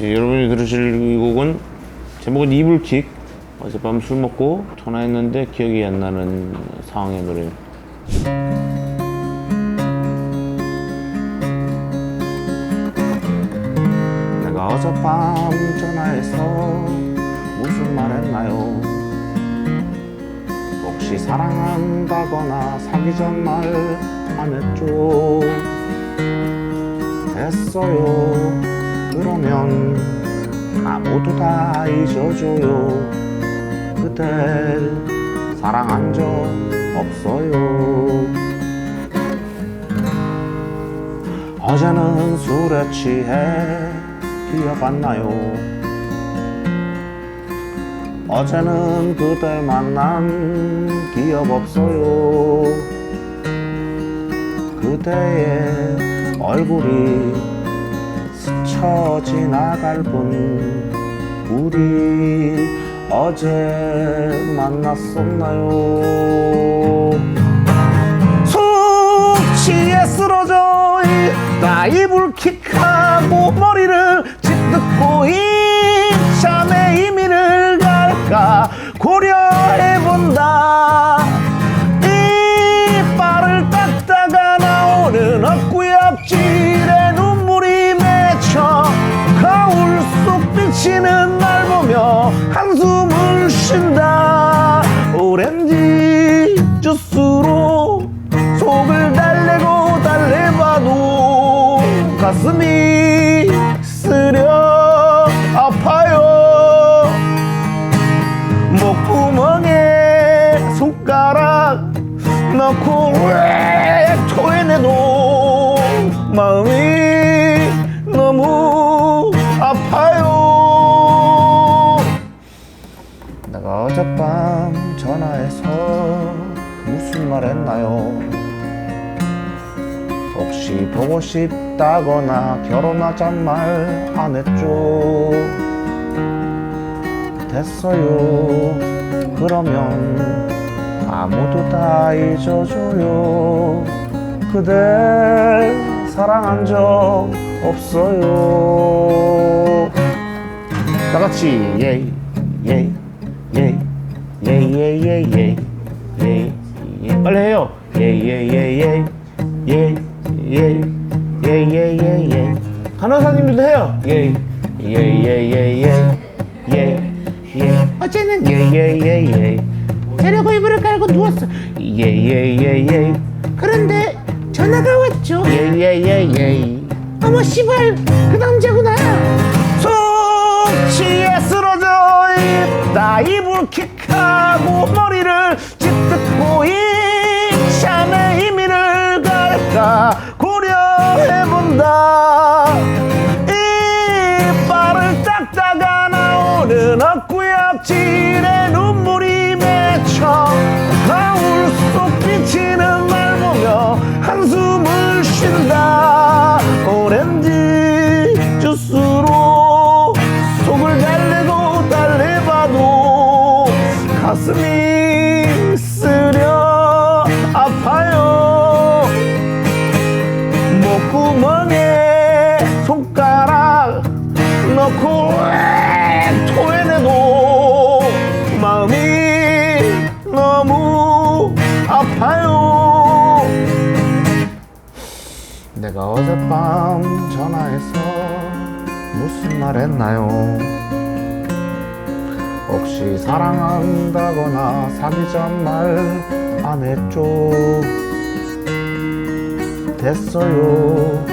예, 여러분이 들으실 이 곡은 제목은 이불킥. 어젯밤 술 먹고 전화했는데 기억이 안 나는 상황의 노래입니다 내가 어젯밤 전화해서 무슨 말 했나요? 혹시 사랑한다거나 사귀자는 말안 했죠? 됐어요 그러면 다 모두 다 잊어줘요. 그댈 사랑한 적 없어요. 어제는 술에 취해 기억 안 나요? 어제는 그댈 만난 기억 없어요. 그대의 얼굴이 스쳐 지나갈 뿐. 우리 어제 만났었나요? 숙취에 쓰러져 있다 이불킥하고 머리를 짓듣고 이 잠의 의미를 갈까 고려해본다 마음이 너무 아파요. 내가 어젯밤 전화해서 무슨 말 했나요? 혹시 보고 싶다거나 결혼하잔 말안 했죠? 됐어요. 그러면 다 모두 다 잊어줘요. 그댈 사랑한 적 없어요 다 같이 예이 예이 예이 예이 예이 예이 예이 예이 빨리 해요 예이 예이 예이 예이 예이 예이 예이 예이 예이 예이 간호사님들도 해요 예이 예이 예이 예이 예이 예이 어제는 예 예 예예 자려고 이불을 깔고 누웠어 예 예 예 예 그런데 전화가 왔죠. 예예예예. 어머 씨발 그 남자구나. 숙취에 쓰러져 있다. 이불킥하고 머리를 짓듣고 이 잠의 의미를 갈까 고려해본다. 이빨을 닦다가 나오는 헛구역질 아파요? 내가 어젯밤 전화해서 무슨 말 했나요? 혹시 사랑한다거나 사귀자는 말안 했죠? 됐어요.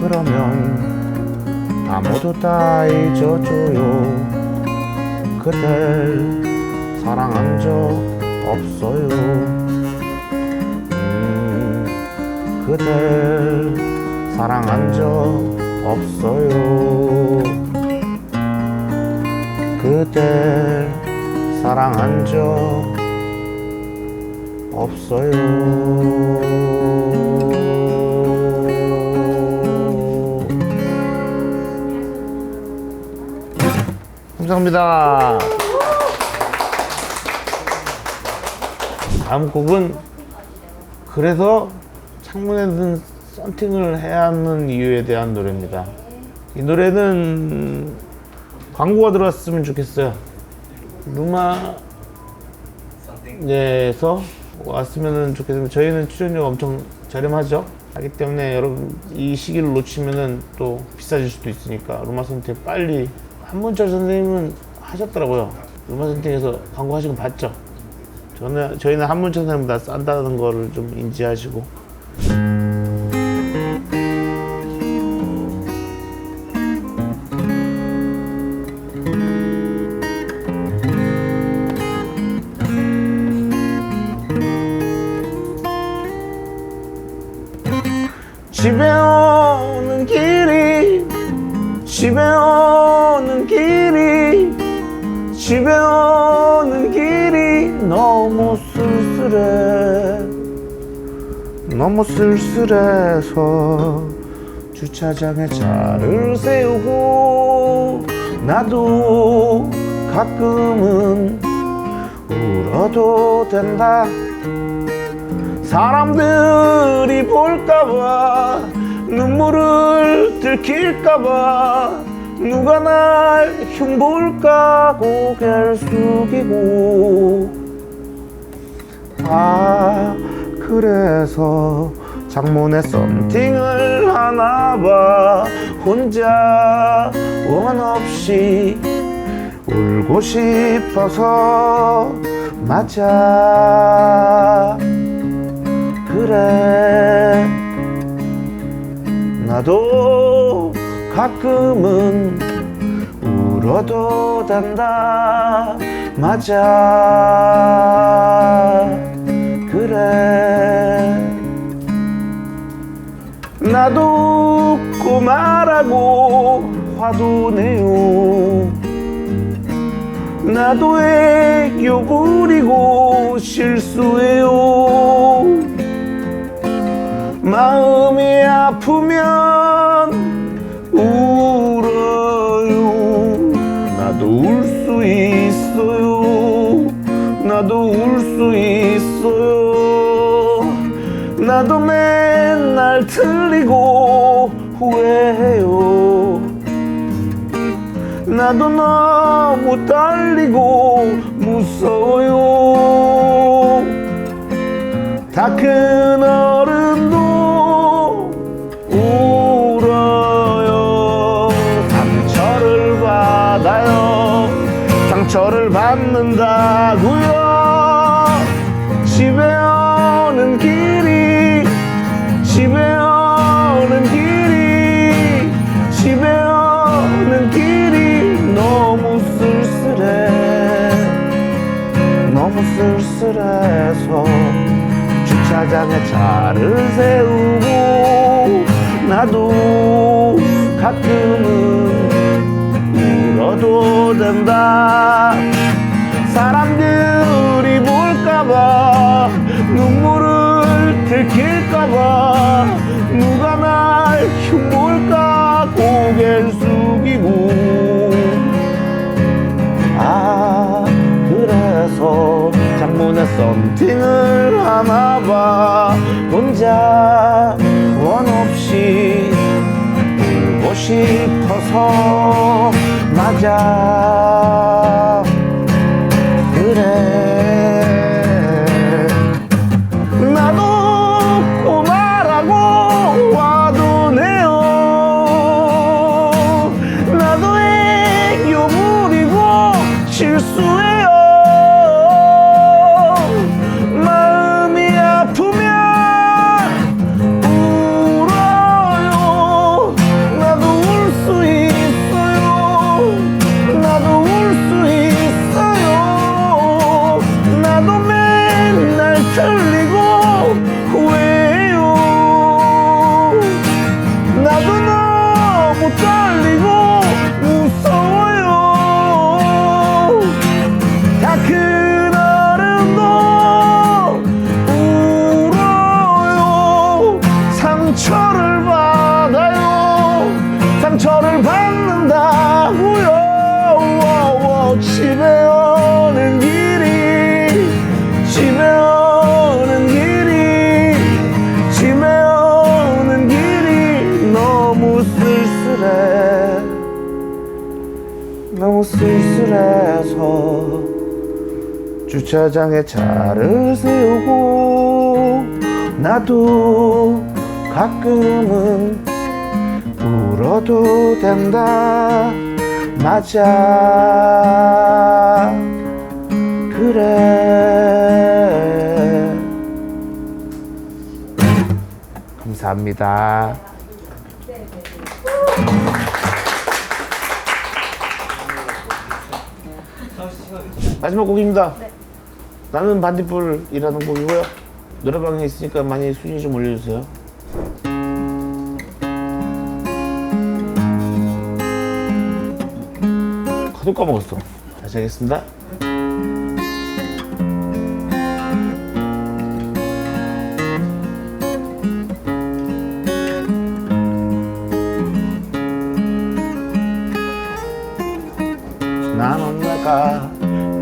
그러면 다 모두 다 잊어줘요. 그댈 사랑한 적 없어요 그댈 사랑한 적 없어요 그댈 사랑한 적 없어요. 감사합니다. 다음 곡은 그래서 창문에 든 썬팅을 해야 하는 이유에 대한 노래입니다. 이 노래는 광고가 들어왔으면 좋겠어요. 루마에서 왔으면 좋겠습니다. 저희는 출연료가 엄청 저렴하죠. 하기 때문에 여러분 이 시기를 놓치면은 또 비싸질 수도 있으니까 루마 선택 빨리 한문철 선생님은 하셨더라고요. 루마 선택에서 광고 하시고 봤죠. 저는 저희는 한문철 선생님보다 싼다는 거를 좀 인지하시고 너무 쓸쓸해. 너무 쓸쓸해서 주차장에 차를 세우고 나도 가끔은 울어도 된다. 사람들이 볼까봐 눈물을 들킬까봐 누가 날 흉볼까 고개를 숙이고 아 그래서 창문에 썸띵을 하나 봐. 혼자 원 없이 울고 싶어서 맞아. 그래. 나도 가끔은 울어도 된다. 맞아 나도 애교 부리고 실수해요. 마음이 아프면 울어요. 나도 울 수 있어요. 나도 울 수 있어요. 나도 맨날 틀리고 후회해요. 나도 너무 떨리고 무서워요. 다 큰 어른도 울어요. 상처를 받아요. 상처를 받는다고요 쓸쓸해서 주차장에 차를 세우고 나도 가끔은 울어도 된다. 사람들이 볼까봐 눈물을 들킬까봐 썸띵을 하나 봐. 혼자 원 없이 울고 싶어서 맞아 주차장에 차를 세우고 나도 가끔은 울어도 된다. 맞아. 그래. 감사합니다. 마지막 곡입니다 나는 반딧불이라는 곡이고요 노래방에 있으니까 많이 순위 좀 올려주세요. 카드 까먹었어. 다시 하겠습니다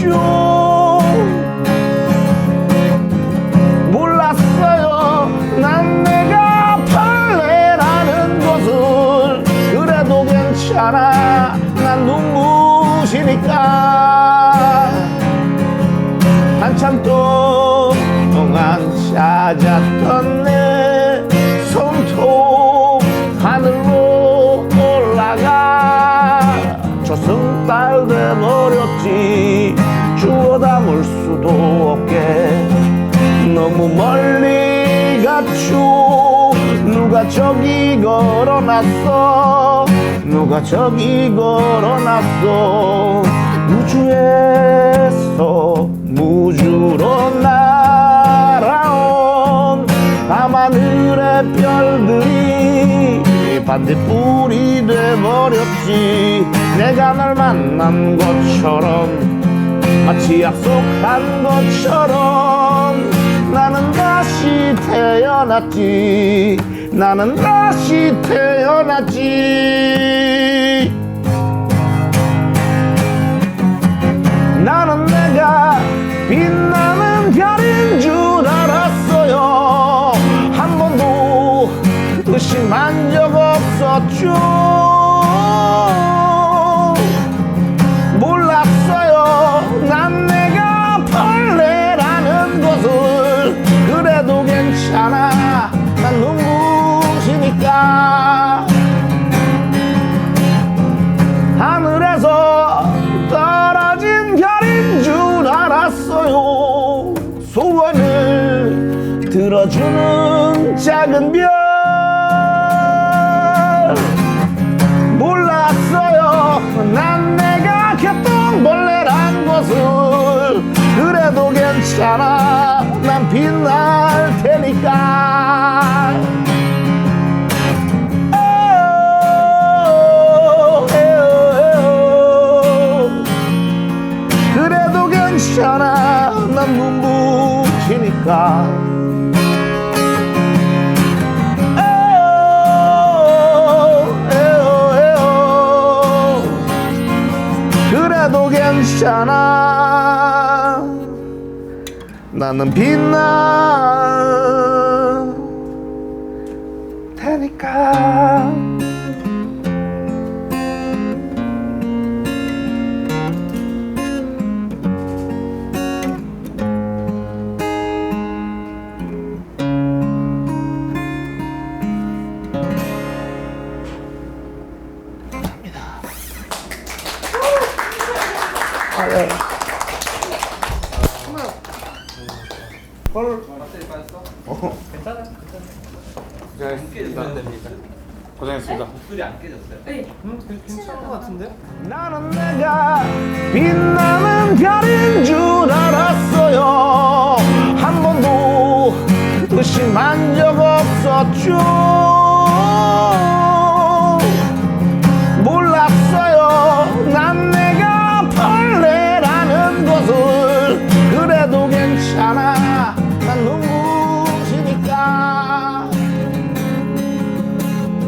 적 없었죠 몰랐어요. 난 내가 벌레라는 것을. 그래도 괜찮아. 난 눈부시니까. 한참 동안 찾았던 내 손톱 하늘로 올라가. 저승달 돼버렸지 없게. 너무 멀리 갔죠 누가 저기 걸어놨어? 누가 저기 걸어놨어? 우주에서 무주로 날아온 밤하늘의 별들이 반딧불이 돼버렸지. 내가 널 만난 것처럼 마치 약속한 것처럼 나는 다시 태어났지. 나는 다시 태어났지 들어주는 작은 별. 몰랐어요. 난 내가 개똥벌레란 것을. 그래도 괜찮아. 난 빛날 테니까 나는 빛나 테니까 고생했습니다. 괜찮은 것 같은데? 나는 내가 빛나는 별인 줄 알았어요 한 번도 의심한 적 없었죠